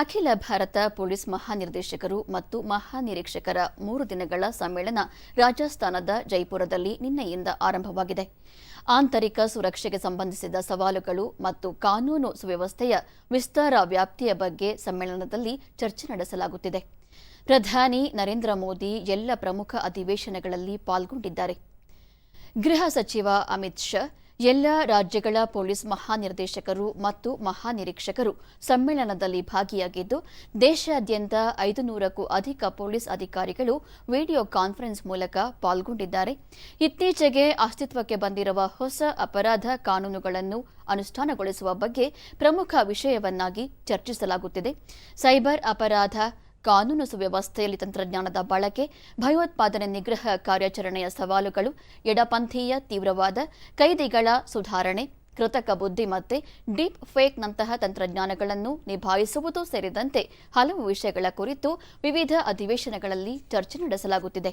ಅಖಿಲ ಭಾರತ ಪೊಲೀಸ್ ಮಹಾನಿರ್ದೇಶಕರು ಮತ್ತು ಮಹಾನಿರೀಕ್ಷಕರ ಮೂರು ದಿನಗಳ ಸಮ್ಮೇಳನ ರಾಜಸ್ಥಾನದ ಜೈಪುರದಲ್ಲಿ ನಿನ್ನೆಯಿಂದ ಆರಂಭವಾಗಿದೆ. ಆಂತರಿಕ ಸುರಕ್ಷೆಗೆ ಸಂಬಂಧಿಸಿದ ಸವಾಲುಗಳು ಮತ್ತು ಕಾನೂನು ಸುವ್ಯವಸ್ಥೆಯ ವಿಸ್ತಾರ ವ್ಯಾಪ್ತಿಯ ಬಗ್ಗೆ ಸಮ್ಮೇಳನದಲ್ಲಿ ಚರ್ಚೆ ನಡೆಸಲಾಗುತ್ತಿದೆ. ಪ್ರಧಾನಿ ನರೇಂದ್ರ ಮೋದಿ ಎಲ್ಲ ಪ್ರಮುಖ ಅಧಿವೇಶನಗಳಲ್ಲಿ ಪಾಲ್ಗೊಂಡಿದ್ದಾರೆ. ಗೃಹ ಸಚಿವ ಅಮಿತ್ ಶಾ ಎಲ್ಲ ರಾಜ್ಯಗಳ ಪೊಲೀಸ್ ಮಹಾನಿರ್ದೇಶಕರು ಮತ್ತು ಮಹಾನಿರೀಕ್ಷಕರು ಸಮ್ಮೇಳನದಲ್ಲಿ ಭಾಗಿಯಾಗಿದ್ದು, ದೇಶಾದ್ಯಂತ ಐದು ನೂರಕ್ಕೂ ಅಧಿಕ ಪೊಲೀಸ್ ಅಧಿಕಾರಿಗಳು ವಿಡಿಯೋ ಕಾನ್ಫರೆನ್ಸ್ ಮೂಲಕ ಪಾಲ್ಗೊಂಡಿದ್ದಾರೆ. ಇತ್ತೀಚೆಗೆ ಅಸ್ತಿತ್ವಕ್ಕೆ ಬಂದಿರುವ ಹೊಸ ಅಪರಾಧ ಕಾನೂನುಗಳನ್ನು ಅನುಷ್ಠಾನಗೊಳಿಸುವ ಬಗ್ಗೆ ಪ್ರಮುಖ ವಿಷಯವನ್ನಾಗಿ ಚರ್ಚಿಸಲಾಗುತ್ತಿದೆ. ಸೈಬರ್ ಅಪರಾಧ ಕಾನೂನು ಸುವ್ಯವಸ್ಥೆಯಲ್ಲಿ ತಂತ್ರಜ್ಞಾನದ ಬಳಕೆ, ಭಯೋತ್ಪಾದನೆ ನಿಗ್ರಹ ಕಾರ್ಯಾಚರಣೆಯ ಸವಾಲುಗಳು, ಎಡಪಂಥೀಯ ತೀವ್ರವಾದ ಕೈದಿಗಳ ಸುಧಾರಣೆ, ಕೃತಕ ಬುದ್ಧಿಮತ್ತೆ, ಡೀಪ್ ಫೇಕ್ನಂತಹ ತಂತ್ರಜ್ಞಾನಗಳನ್ನು ನಿಭಾಯಿಸುವುದು ಸೇರಿದಂತೆ ಹಲವು ವಿಷಯಗಳ ಕುರಿತು ವಿವಿಧ ಅಧಿವೇಶನಗಳಲ್ಲಿ ಚರ್ಚೆ ನಡೆಸಲಾಗುತ್ತಿದೆ.